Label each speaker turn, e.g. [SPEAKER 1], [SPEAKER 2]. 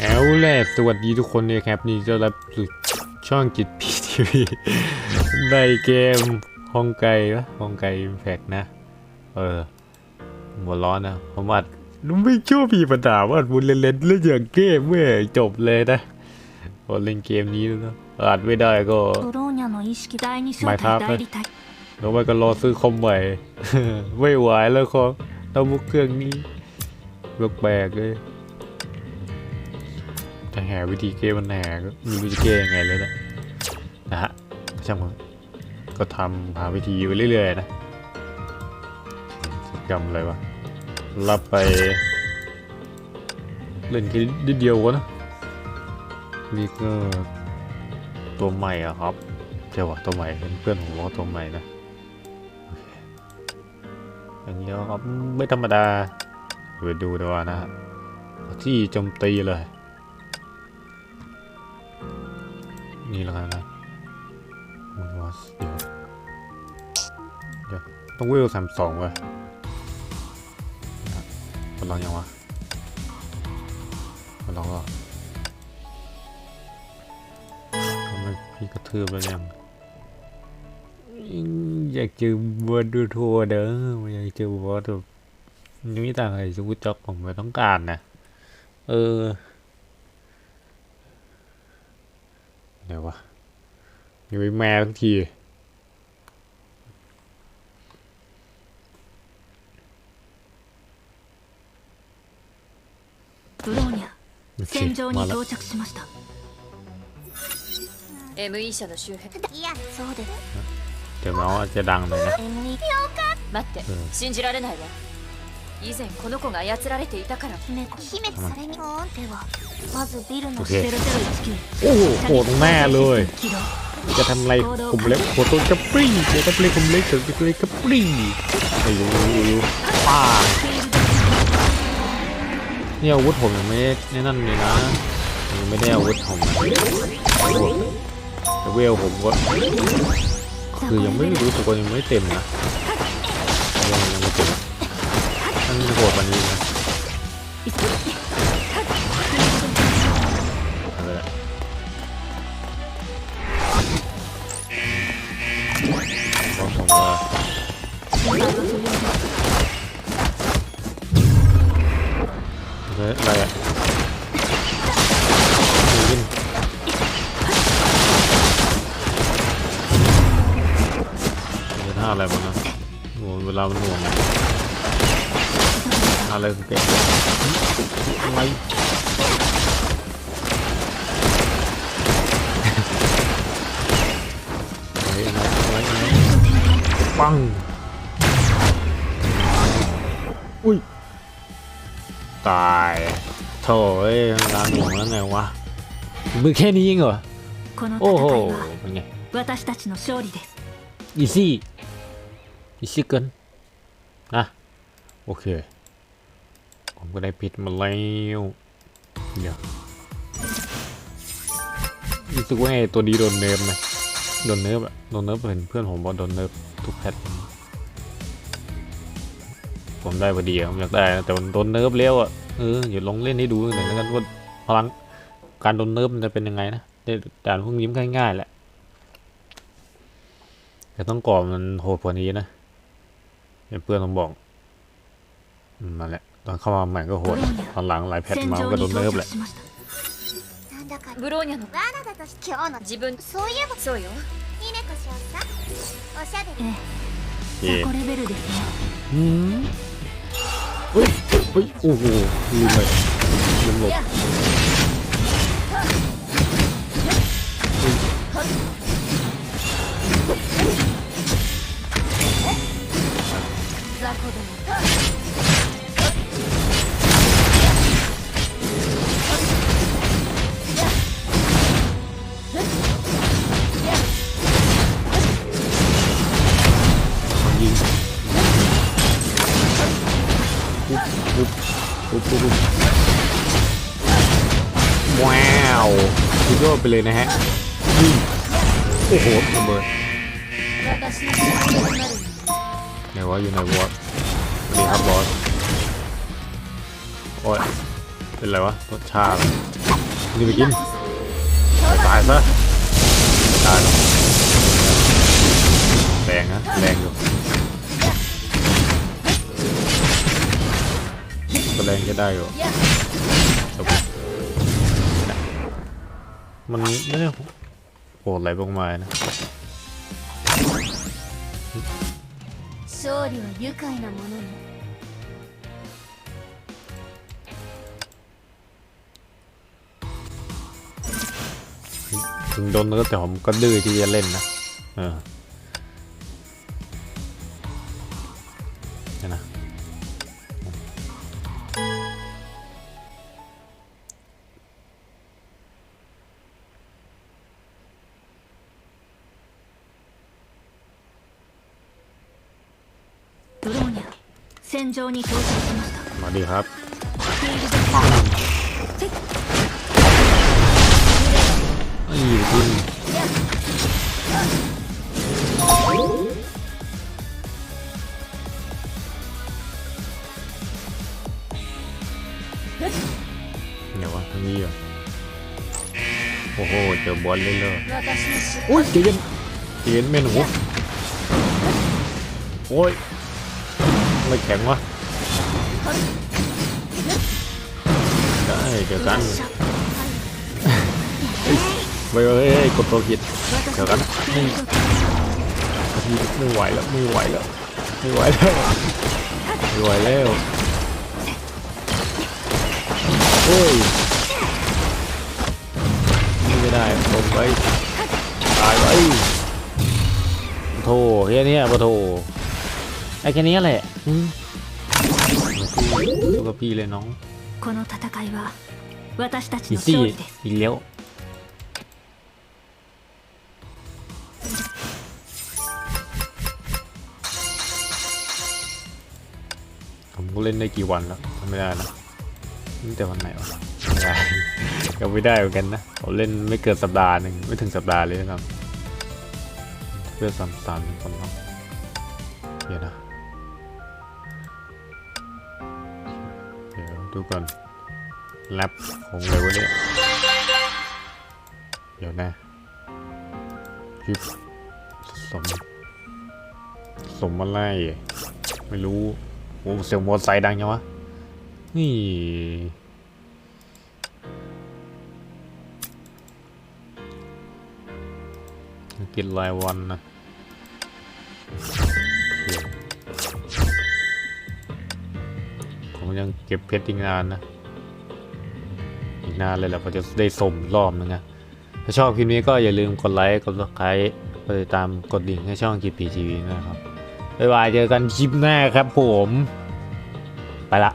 [SPEAKER 1] แอลแหละสวัสดีทุกคนเลยครับนี่จะรับสู่ช่องจิตพีทีวีในเกมฮองไก่วะฮองไก่อินแฟกนะ เออหัวร้อนนะผมอัดไม่ชอบมีปัญหาว่าบุญเล่นเล่นเล้วอย่างเกมเว้ยจบเลยนะพอเล่นเกมนี้แล้วอัดไม่ได้ก็ห
[SPEAKER 2] ม่
[SPEAKER 1] ครับ
[SPEAKER 2] เลย
[SPEAKER 1] แล้วไปก็รอซื้อคอมใหม่ไม่ไหวแล้วครับล้วบุกเครื่องนี้แปลกๆเลย จะแหาวิธีเกมมันแหกมีวิธีเกมยังไงเลยนะนะฮะช่างมันก็ทำหาวิธีไปเรื่อยๆนะกิจกรรมอะไรวะรับไป เล่นแค่นิดเดียววะนะนี่ก็ตัวใหม่อะครับใช่ว่ะตัวใหม่เป็นเพื่อนผมว่าตัวใหม่นะอย่างนี้ครับไม่ธรรมดาไปดูดีกว่านะฮะที่โจมตีเลย นี่แล้วกันนะมันวอสเดี๋ยวเดี๋ยวต้องเวลสามสองเว้ยนะมันลองยังวะมันลองก็ทำไมพี่กระทืบแล้วยังอยากเจอบอสดูทัวร์เด้ออยากเจอบอสแบบยังไม่ต่างอะไรสกุจ็อกผมไม่ต้องการนะ เออ เดี๋ยววะยังไม่แม่ทั้งที
[SPEAKER 2] ブローニャ
[SPEAKER 1] โอเค
[SPEAKER 2] 戦場に
[SPEAKER 1] มาแล้ว
[SPEAKER 2] 到着しました
[SPEAKER 3] ME 社の周辺
[SPEAKER 2] いやそうです
[SPEAKER 1] เดี๋ยวน้องอาจจะดังหน่อยนะ
[SPEAKER 2] ME
[SPEAKER 3] 待って、
[SPEAKER 1] うん
[SPEAKER 3] 信じられないわ 以前この子が操られていたから
[SPEAKER 2] 姫子姫それにではまずビルの
[SPEAKER 1] โอ
[SPEAKER 2] シ
[SPEAKER 1] เค
[SPEAKER 2] ェル019
[SPEAKER 1] โอ้โหโหดแน่เลย
[SPEAKER 2] 起動
[SPEAKER 1] จะทำอะไรผมเล็บโคตรกระปรี้จะทำอะไรผมเล็กถึงจะเลยกระปรี้ไอ้ยูยูป้าเนี่ยอาวุธผมยังไม่ได้นี่นั่นเลยนะยังไม่ได้อาวุธผมนะแต่เวลผมก็คือยังไม่รู้สึกว่ายังไม่เต็มนะยังยังไม่เต็ม มันโหดกว่านี้นะอาเลยละอกผมว่าเฮ้ยอะไรอะยินเป็นท่าอะไรมันนะโหเวลามันห่วง อะไรขอกอะไรอไรอะไรไรปังอุ้ย ตายโถ่เอ้ยล้านหัวแล้วไงวะมือแค่นี้เองเหรอ โอ้โหเป็นไงอีซี่อีซี่เกันนะโอเค ผมก็ได้ผิดมาแล้วเดี๋ยวรู้สึกว่าไอ้ตัวนี้โดนเนิร์ฟไหมโดนเนิร์ฟอะโดนเนิร์ฟเห็นเพื่อนผมบอกโดนเนิร์ฟทุกแพทผมได้พอดีอะผมอยากได้นะแต่มันโดนเนิร์ฟแล้วอะเอออย่าลองเล่นให้ดูหน่อยแล้วกันว่าพลังการโดนเนิร์ฟมันจะเป็นยังไงนะแต่ด่านพวกนี้มันง่ายๆแหละแต่ต้องก่อมันโหดกว่านี้นะเห็นเพื่อนผมบอกมนั่นแหละ ตอนเข้ามาใหม่ก็โหดตอนหลังหลายแพท
[SPEAKER 2] 戦
[SPEAKER 1] มา
[SPEAKER 2] 場
[SPEAKER 1] ก็โด
[SPEAKER 2] に
[SPEAKER 1] นเนิร์ฟ
[SPEAKER 2] 到
[SPEAKER 1] แหละ
[SPEAKER 2] 着しました
[SPEAKER 4] なんだか
[SPEAKER 3] ブローニャの
[SPEAKER 4] ワナだとし今日の
[SPEAKER 3] 自分
[SPEAKER 4] そういえば
[SPEAKER 3] そうよ
[SPEAKER 4] 姫子少佐おしゃべり
[SPEAKER 2] え
[SPEAKER 1] โอเค
[SPEAKER 2] え雑魚レベルですね
[SPEAKER 1] อืมเฮ้ยเฮ้ยโอ้โหลืมเลยลืมหลบ
[SPEAKER 2] 雑魚ども
[SPEAKER 1] ว้าวพิโยไปเลยนะฮะโอ้โหระเบิดไหนวะอยู่ไหนวอร์ดนี่ครับบอสโอ้ยเป็นไรวะรสชาตินี่ไปกินตายซะตายแรงนะแรงอยู่ แรงจะได้อยู่จบมันไม่ได้โหดอะไรลงมานะ
[SPEAKER 2] 勝利は愉快なものね
[SPEAKER 1] ถึงโดนก็แต่ผมก็ดื้อที่จะเล่นนะเออ
[SPEAKER 2] ドローニャ戦場に到着しました
[SPEAKER 1] มาดีครับ
[SPEAKER 2] フィールドチェック
[SPEAKER 1] อีกินเดี๋ยววะทางนี้เหรอโอ้โห เจอบอลเลยเลย
[SPEAKER 3] 私の出
[SPEAKER 1] โอ้ยเจเย็นเจเย็นเมนหูโอ้ย ไม่แข็งวะได้เจอกันไปเอ้ยกดตัวผิดเจอกันไม่ไหวแล้วไม่ไหวแล้วไม่ไหวแล้วไม่ไหวแล้วโอ้ยไม่ได้ลงไปตายไปโธ่แค่เนี้ยปะโธ่ ไอ้แค่เนี้ยแหละอืมสู้กับพี่เลยน้อง
[SPEAKER 2] この戦いは私たち
[SPEAKER 1] อี
[SPEAKER 2] の
[SPEAKER 1] ซี่
[SPEAKER 2] 勝利です
[SPEAKER 1] อีเลี้ยวผมก็เล่นได้กี่วันแล้วจำไม่ได้นะตั้งแต่วันไหนวะไม่ได้ ก็ไม่ได้เหมือนกันนะผมเล่นไม่เกินสัปดาห์หนึ่งไม่ถึงสัปดาห์เลยนะครับเพื่อสามสามคนเนาะเดี๋ยวนะ ดูก่อนแรปของเลยวะเนี่ยเดี๋ยวนะยิบสม สมอะไร ไม่รู้ โอ้เสียงมอเตอร์ไซค์ดังยังวะ นี่กินรายวันนะ ยังเก็บเพชรอีกนานนะ อีกนานเลยแหละเราจะได้สมรอบนึงนะถ้าชอบคลิปนี้ก็อย่าลืมกดไลค์กดซับสไครต์กดติดตามกดดิ่งให้ช่องกีพีทีวีนะครับบ๊ายบายเจอกันคลิปหน้าครับผม ไปละ